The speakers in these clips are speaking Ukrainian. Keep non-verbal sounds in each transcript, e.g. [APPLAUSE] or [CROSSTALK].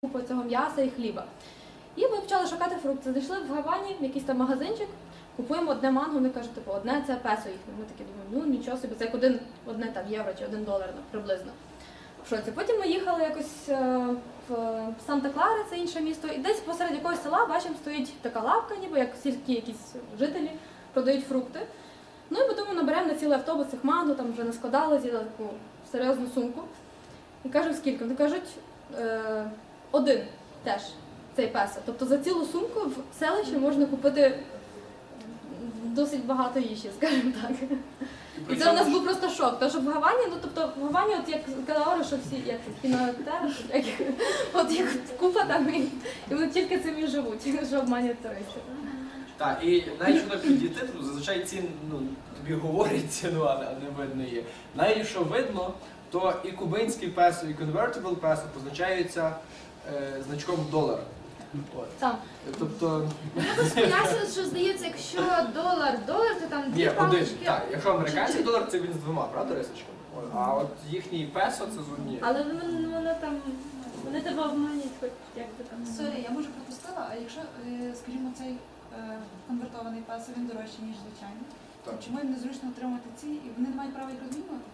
купу цього м'яса і хліба. І ми почали шукати фрукти. Зайшли в Гавані, в якийсь там магазинчик, купуємо одне манго, вони кажуть, типу, одне це песо їхнє. Ми такі думаємо, ну нічого собі, це як один, одне там євро чи один долар ну, приблизно. Шоці. Потім ми їхали якось е, в Санта-Клара, це інше місто, і десь посеред якогось села бачимо, стоїть така лавка, ніби як сільські якісь жителі продають фрукти. Ну і ми думаємо, наберемо на цілий автобус цих манго, там вже наскладали, з'їли таку серйозну сумку. І кажемо, скільки? Вони кажуть, е, один теж цей песо. Тобто за цілу сумку в селищі можна купити досить багато їжі, скажімо так. І це у нас був просто шок. Тому що в Гавані, ну тобто в Гавані, от як казали, що всі як кінотеатр, як, от їх купа там і, і вони тільки цим і живуть, що обманюють туристів. Так, і навіть так підійти, то зазвичай цін, ну, тобі говорять ціну, а не- видно її. Навіть якщо видно, то і кубинський песо, і convertible песо позначаються е, значком долара. От. Тобто, Якось пояснюють, що здається, якщо долар, долар, то там дві ні, один. палички. Так, якщо американський долар, це він з двома, правда, рисочками? От. А от їхній песо це з однією. Але воно, воно там, вони тебе обманюють, хоч як би там. Сорі, я може пропустила, а якщо, е, скажімо, цей е, конвертований пес, він дорожчий, ніж звичайний, то Так. чому їм незручно отримати ці, і вони не мають права їх розмінювати?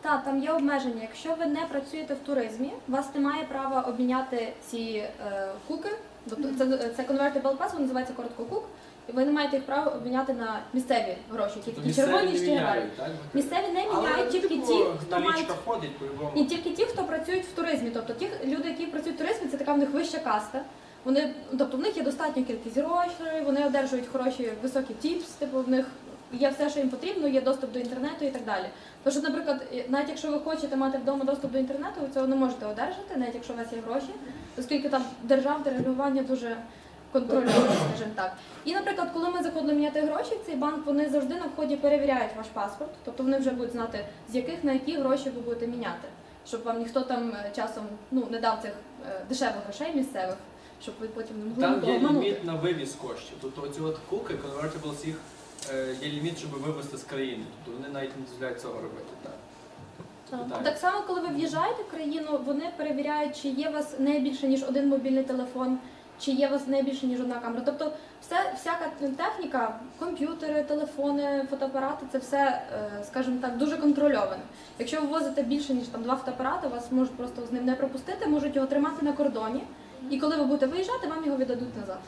Так, там є обмеження. Якщо ви не працюєте в туризмі, у вас немає права обміняти ці е, куки. Тобто це, це convertible pass, він називається коротко кук, і ви не маєте їх права обміняти на місцеві гроші, які Тобто червоні не чи грають. Місцеві не міняють тільки типу, ті, хто мають ходить по-любому. ні, тільки ті, хто працюють в туризмі. Тобто ті люди, які працюють в туризмі, це така в них вища каста. Вони, тобто в них є достатня кількість грошей, вони одержують хороші високі тіпс, типу в них є все, що їм потрібно, є доступ до інтернету і так далі. Тому що, наприклад, навіть якщо ви хочете мати вдома доступ до інтернету, ви цього не можете одержати, навіть якщо у вас є гроші, оскільки там державне регулювання дуже контрольоване, скажімо так. І, наприклад, коли ми заходили міняти гроші цей банк, вони завжди на вході перевіряють ваш паспорт, тобто вони вже будуть знати, з яких на які гроші ви будете міняти, щоб вам ніхто там е, часом ну, не дав цих е, дешевих грошей місцевих, щоб ви потім не могли Там є обманути. ліміт на вивіз коштів. Тобто оці от куки, convertibles, їх є ліміт, щоб вивезти з країни. Тобто вони навіть не дозволяють цього робити. Так. Так. Так само, коли ви в'їжджаєте в країну, вони перевіряють, чи є у вас не більше ніж один мобільний телефон, чи є у вас не більше ніж одна камера. Тобто, все, всяка техніка, комп'ютери, телефони, фотоапарати, це все, е, скажімо так, дуже контрольоване. Якщо ви возите більше ніж там два фотоапарати, вас можуть просто з ним не пропустити, можуть його тримати на кордоні. І коли ви будете виїжджати, вам його віддадуть назад.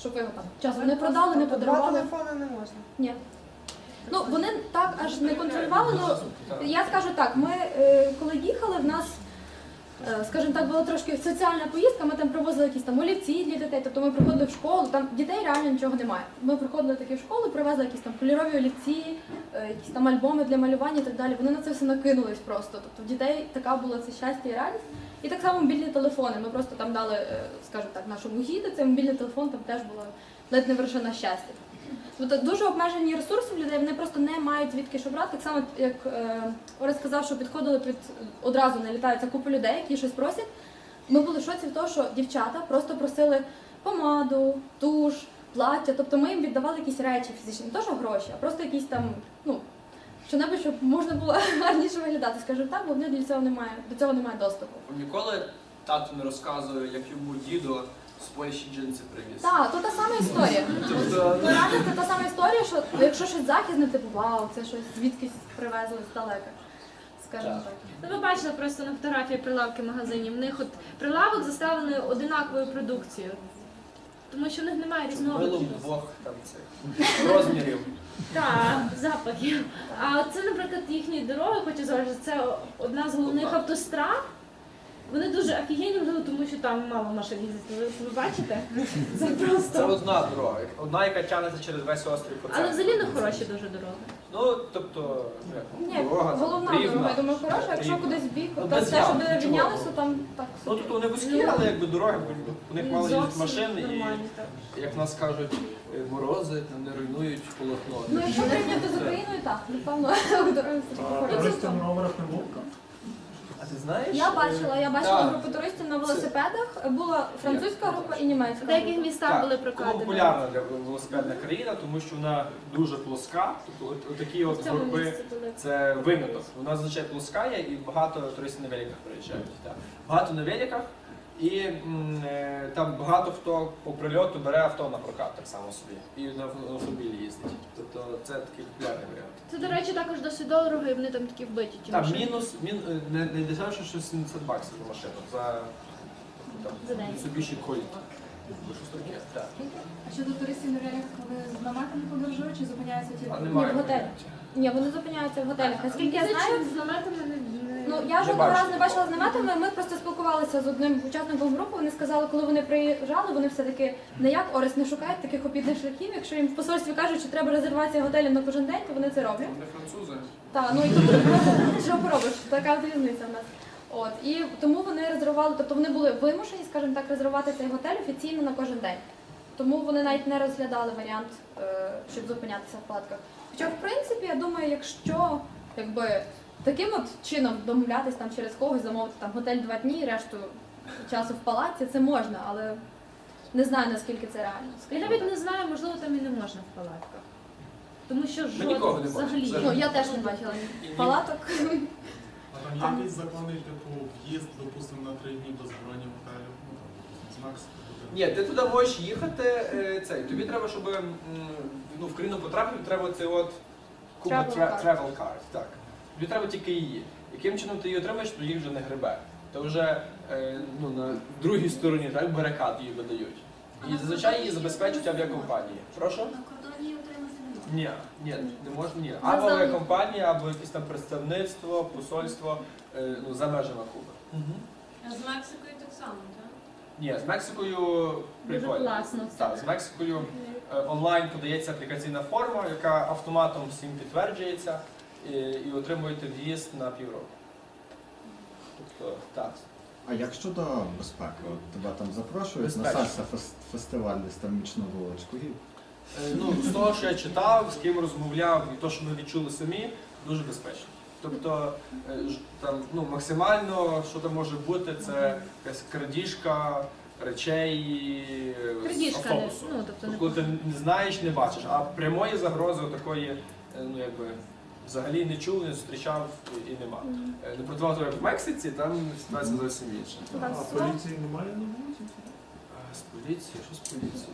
Щоб ви його там часом не продали, не Два подарували. телефони не можна. Ні. Ну вони так аж не контролювали. Ну я скажу так, ми е, коли їхали, в нас, скажімо так, була трошки соціальна поїздка. Ми там привозили якісь там олівці для дітей. Тобто ми приходили в школу, там дітей реально нічого немає. Ми приходили таки в школу, привезли якісь там кольорові олівці, е, якісь там альбоми для малювання і так далі. Вони на це все накинулись просто. Тобто в дітей така була це щастя і радість. І так само мобільні телефони. Ми просто там дали, е, скажімо так, нашому гіду, цей мобільний телефон там теж була ледь не вершина щастя. Тобто дуже обмежені ресурси в людей, вони просто не мають звідки що брати. Так само, як е, Орес сказав, що підходили під одразу налітається купа людей, які щось просять. Ми були в шоці від того, що дівчата просто просили помаду, туш, плаття. Тобто ми їм віддавали якісь речі фізичні, не то що гроші, а просто якісь там, ну, що-небудь, щоб можна було [LAUGHS] гарніше виглядати, скажімо так, бо в них для цього немає, до цього немає доступу. Ніколи тато не розказує, як йому дідо з Польщі джинси привіз. Так, то та сама історія. Тобто, Ну, реально це та сама історія, що якщо щось західне, типу вау, це щось звідкись привезли здалека. Скажімо Так. так. Ну, ви бачили просто на фотографії прилавки магазинів. В них от прилавок заставлений одинаковою продукцією. Тому що в них немає мило різновидів. двох там цих розмірів. Так, запахів. А це, наприклад, їхні дороги, хочу зауважити, це одна з головних автострад. Вони дуже офігенні, ну, тому що там мало машин їздить. Ви, ви бачите? [LAUGHS] Це Це одна дорога. Одна, яка тягнеться через весь острів по Але центру. взагалі не хороші дуже дороги. Ну, тобто, як, Ні, дорога головна рівна. дорога, я думаю, хороша, якщо Рівна. кудись в бік, Ну, то без все, ям, щоб нічого. рівнялося, там так Ну, собі. тобто вони вузькі, але якби дороги, у них мали Зовсім машини і, нормальні, так. як в нас кажуть, е, морози там не руйнують полотно. Ну, якщо порівняти з Україною, так, напевно, дороги все таки хороші. Туристів на роверах не було? Ти знаєш? Я е, бачила, я бачила так. групу туристів на велосипедах. Була французька група і німецька. В деяких містах Так, були Тому прокладені. популярна для велосипедна країна, тому що вона дуже плоска. Тобто от, отакі от групи цьому горби місці були. це виняток. Вона зазвичай плоска є і багато туристів на великах приїжджають. Так. Багато на великах. І е, там багато хто по прильоту бере авто на прокат так само собі. І на автомобілі їздить. Тобто це такий популярний варіант. Це, до речі, також досить дорого, і вони там такі вбиті. ті Там машини. мінус, мін, е, не, не дешевше, що 70 баксів за машину. За, там, За день. Mitsubishi Colt. Або щось таке. Так. А щодо туристів на релях, коли з наметами подорожують чи зупиняються тільки? А Ні, немає в готелі. Ні, вони зупиняються в готелях. Наскільки я знаю, з наметами не... Ну я жодного разу не бачила з наметами. Ми просто спілкувалися з одним учасником групи. Вони сказали, коли вони приїжджали, вони все таки не як Орес не шукають таких обідних шляхів. Якщо їм в посольстві кажуть, що треба резервація готелів на кожен день, то вони це роблять. Вони французи. Так, ну і тому [LAUGHS] що поробиш, така от різниця в нас. От і тому вони резервували, тобто вони були вимушені, скажімо так, резервувати цей готель офіційно на кожен день. Тому вони навіть не розглядали варіант, е, щоб зупинятися в палатках. Хоча, в принципі, я думаю, якщо якби таким от чином домовлятись там через когось, замовити там готель два дні, решту часу в палаці, це можна, але не знаю наскільки це реально. Я скажімо навіть так. не знаю, можливо, там і не можна в палатках. Тому що жодних нікого не бачимо, взагалі. взагалі. Ну я теж не бачила ні- палаток. А там є якийсь законний типу в'їзд, допустимо, на три дні без броні готелю. Ну, там. Ні, ти туди можеш їхати, е, цей. Тобі треба, щоб м, ну, в країну потрапити, треба цей от Travel Tra- card. Travel Card. Так. Тобі треба тільки її. Яким чином ти її отримаєш, то їх вже не грибе. То вже е, ну, на другій стороні так, барикад її видають. І зазвичай її забезпечують авіакомпанії. Прошу? На кордоні отримати не Ні, ні, не можна, ні. Або авіакомпанія, або якесь там представництво, посольство е, ну, за межами Куби. А з Мексикою так само, так? Ні, з Мексикою прикольно. класно. Так, з Мексикою е, онлайн подається аплікаційна форма, яка автоматом всім підтверджується і, і отримуєте в'їзд на півроку. Тобто, так. А як щодо безпеки? От тебе там запрошують на Безпечно. сальса фес- фестиваль десь там мічну вуличку. І Е, Ну, з того, що я читав, з ким розмовляв, і то, що ми відчули самі, дуже безпечно. Тобто, е, ж- там, ну, максимально, що там може бути, це якась крадіжка речей е, з Крадіжка, не- автобусу. ну, тобто не- коли ти не знаєш, не бачиш, а прямої загрози такої, е, ну якби. Взагалі не чув, не зустрічав і, нема. Е, Не проти як в Мексиці, там ситуація зовсім інша. А поліції немає на вулиці? З поліції, що з поліції?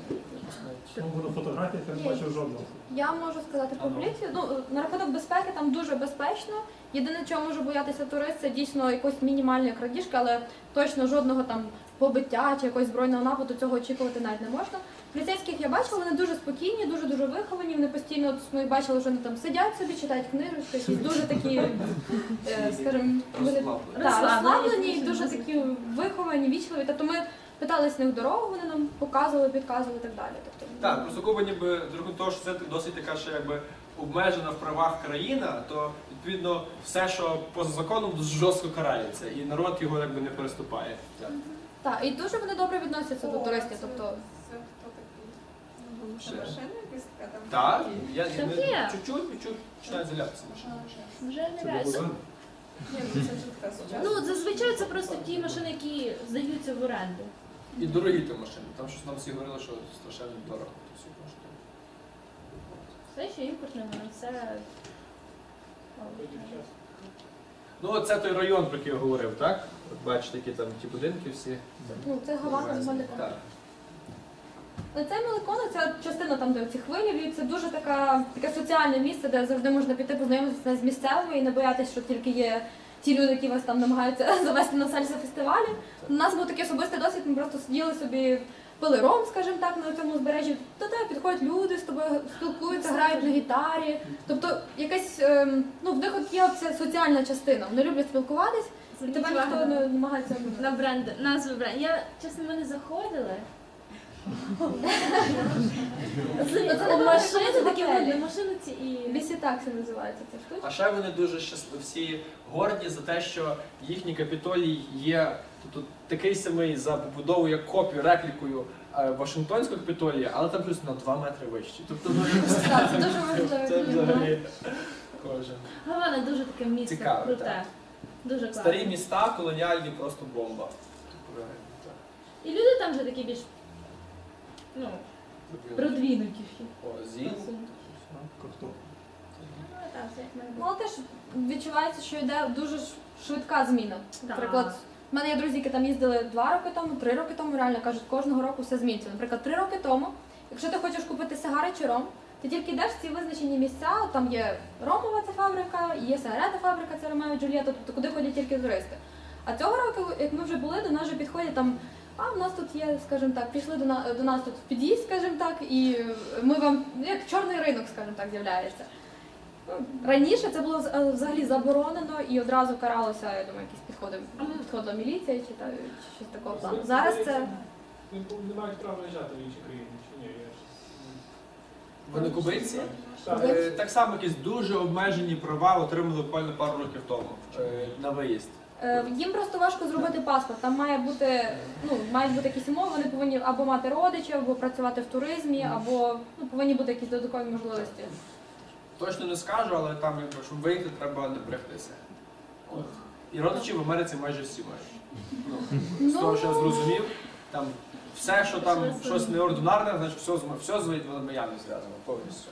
Ну, на фотографіях я не бачив жодного. Я можу сказати про поліцію. Ну на рахунок безпеки там дуже безпечно. Єдине, чого може боятися турист, це дійсно якоїсь мінімальної крадіжки, але точно жодного там побиття чи якогось збройного нападу цього очікувати навіть не можна. Поліцейських я бачила, вони дуже спокійні, дуже дуже виховані. Вони постійно от, ми бачили, що вони там сидять собі, читають книжечки, якісь дуже такі, е, скажімо, вони- Розслаблені. І дуже такі виховані, вічливі. Тобто ми питали з них дорогу, вони нам показували, підказували і так далі. Тобто, Так, просто Куба ніби з рахунку того, що це досить така ще якби обмежена в правах країна, то відповідно все, що поза законом, дуже жорстко карається, і народ його якби не переступає. Так. Так, і дуже вони добре відносяться до туристів. Тобто Це хто такий? Машина якась така там? Так, я, Так є. чуть-чуть, чуть-чуть починає залятися ще. Вже не. Ні, ну це вже сучасна. Ну, зазвичай це просто ті машини, які здаються в оренду. І дорогі ті машини. Там щось нам всі говорили, що страшенно дорого. то все коштує. Все, що імпортне, воно все. Ну, це той район, про який я говорив, так? От бачите, які там ті будинки всі. ну це Гавана з Маликона. Так. Але це Маликона, це частина там, де ці хвилі, і це дуже така таке соціальне місце, де завжди можна піти познайомитися з місцевими і не боятися, що тільки є ті люди, які вас там намагаються [LAUGHS] завести на сальса фестивалі. У нас був такий особистий досвід, ми просто сиділи собі. Пили ром, скажімо так, на цьому узбережжі. До тебе підходять люди, з тобою спілкуються, грають на гітарі. Тобто якась ем, ну в них от є ця соціальна частина. Вони люблять спілкуватись, і тебе ніхто не намагається на бренд, назви бренд. Я чесно, ми не заходили. Це Машини такі машини ці і. Бісі такси називається ця штука. А ще вони дуже щасливі, всі горді за те, що їхній капітолій є тобто, такий самий за побудовою, як копію, реплікою е, Вашингтонського капітолія, але там плюс на 2 метри вищий. Тобто ну, це дуже [LAUGHS] це важливо. взагалі кожен. Гавана дуже таке місце Цікаве, круте. так. Дуже класно. Старі міста, колоніальні, просто бомба. Так. І люди там вже такі більш ну, продвинутіші. О, ЗІЛ. Тобто, Ну, так, все як має Ну, але теж відчувається, що йде дуже ш- швидка зміна. Так. Наприклад, У мене є друзі, які там їздили два роки тому, три роки тому, реально кажуть, кожного року все змінюється. Наприклад, три роки тому, якщо ти хочеш купити сигари чи ром, ти тільки йдеш в ці визначені місця, там є ромова ця фабрика, є сигарета фабрика, це Ромео Джульєта, тобто куди ходять тільки туристи. А цього року, як ми вже були, до нас вже підходять там. А в нас тут є, скажімо так, прийшли до нас до нас тут в під'їзд, скажімо так, і ми вам як чорний ринок, скажімо так, з'являється. Ну, Раніше це було е, взагалі заборонено і одразу каралося, я думаю, якісь підходи, підходила міліція чи, та, чи щось такого плану. Зараз це Не, не мають права виїжджати в інші країни, чи ні? Я ж... Вони кубинці? Так. Е, Так само якісь дуже обмежені права отримали буквально пару років тому е, на виїзд. Е, Їм просто важко зробити паспорт. Там має бути, ну, мають бути якісь умови, вони повинні або мати родичів, або працювати в туризмі, або ну, повинні бути якісь додаткові можливості. Точно не скажу, але там, якби, щоб виїхати, треба напрягтися. От. І родичі в Америці майже всі мають. Ну, з того, що я зрозумів, там все, що там щось неординарне, значить все, з- все з Майами зв'язано повністю.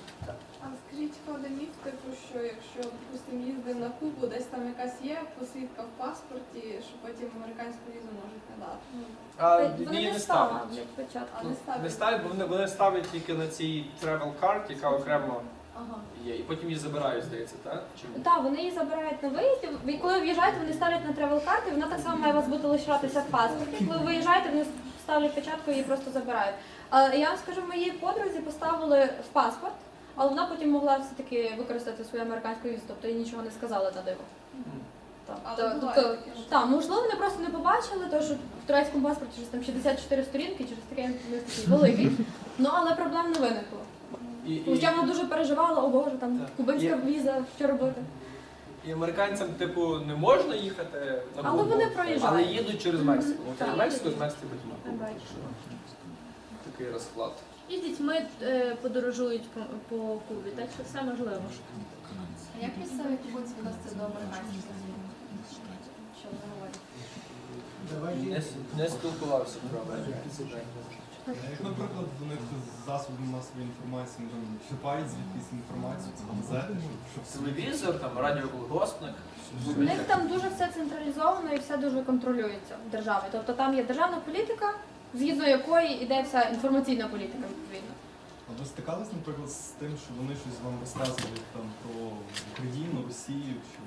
А скажіть, один міф, типу, що якщо, допустимо, їздив на Кубу, десь там якась є посвідка в паспорті, що потім американську візу можуть не дати. Ну, А Вони її не ставлять. початку. а не ставлять. Не ставлять, бо вони, вони ставлять тільки на цій travel card, яка окремо Ага. є. І потім її забирають, здається, так? Чи ні? Так, вони її забирають на виїзді. Ви коли в'їжджаєте, вони ставлять на тревел карти, вона так само має у вас бути лишатися в паспорті. Коли ви виїжджаєте, вони ставлять печатку і її просто забирають. Я вам скажу, моїй подрузі поставили в паспорт, але вона потім могла все-таки використати свою американську візу, тобто їй нічого не сказали на диво. Але буває тобто, таке, що- так, можливо, вони просто не побачили, тому що в турецькому паспорті щось там 64 сторінки, через таке він такий великий. Ну але проблем не виникло. І, і, Хоча вона дуже переживала, о Боже, там Так. кубинська Є- віза, що робити. і американцям, типу, не можна їхати на Але Кубу, вони проїжджають. Але їдуть через Мексику. От Так. через Мексику, з Мексики потім на Кубу. Такий розклад. І з дітьми е, подорожують по, по Кубі, так що все можливо. А як місцеві кубинці відносяться до американських змін? Що вони говорять? Не, с- не спілкувався про американців. Як, наприклад, до них засоби масової інформації ну, там, черпають звідкись інформацію, це газети, щоб Телевізор, там радіоколгоспник. У них там дуже все централізовано і все дуже контролюється в державі. Тобто там є державна політика, згідно якої йде вся інформаційна політика відповідно. А ви стикались, наприклад, з тим, що вони щось вам розказують там про Україну, Росію чи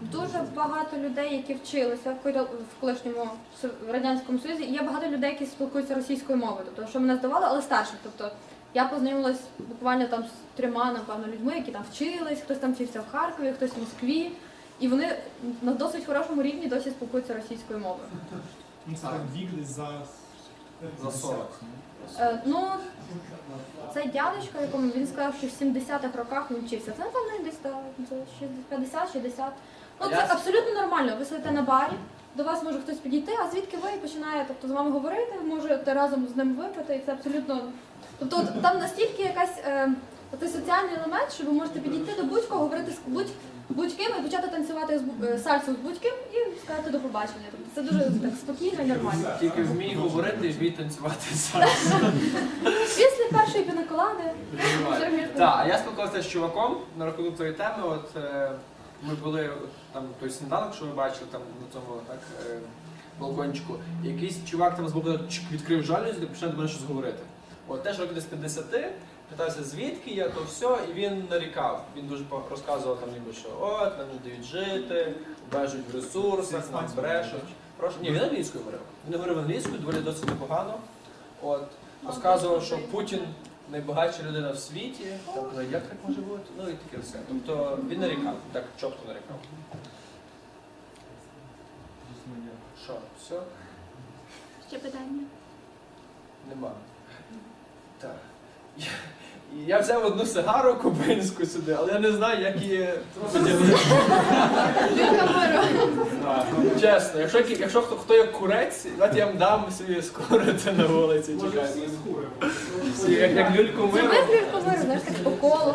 Дуже багато людей, які вчилися в колишньому радянському союзі, і є багато людей, які спілкуються російською мовою. Тобто, що мене здавало, але старших. Тобто я познайомилась буквально там з трьома, напевно, людьми, які там вчились, хтось там вчився в Харкові, хтось в Москві. І вони на досить хорошому рівні досі спілкуються російською мовою. ну, це так вік за За 40. Е, ну, цей дядечко, якому він сказав, що в 70-х роках він вчився. Це напевно десь та, за 50-60. Ну це абсолютно нормально. Ви сидите на барі, до вас може хтось підійти, а звідки ви починає тобто, з вами говорити, можете разом з ним випити, і це абсолютно. Тобто от там настільки якась е, оцей соціальний елемент, що ви можете підійти до будь-кого, говорити з будь, будь-ким і почати танцювати з бу- е, сальсу з будь-ким і сказати до побачення. Тобто це дуже так спокійно і нормально. Тільки вмій говорити і вмій танцювати сам. Після першої пінаколади вже вмієш Так, а я спілкувався з чуваком на рахунок цієї теми. От е, ми були там той сніданок, що ви бачили там на цьому так е, балкончику. І якийсь чувак там з боку відкрив жалюзі і почав до мене щось говорити. От теж років десь 50, питався, звідки я, то все, і він нарікав. Він дуже розказував там ніби, що от, нам не дають жити, обмежують в ресурсах, нам брешуть. Прошу. Ні, він англійською говорив. Він говорив англійською, доволі досить непогано. От, розказував, що Путін найбагатша людина в світі. Там казав, як так може бути? Ну і таке все. Тобто він нарікав, так чітко нарікав. Що, все? Ще питання? Нема. Так. Я, я взяв одну сигару кубинську сюди, але я не знаю, як її поділити. Чесно, якщо, якщо хто, хто як курець, давайте я вам дам собі скорити на вулиці, Може чекайте. Як, як люльку Це мило. виплюв ковиру, знаєш, так по колу.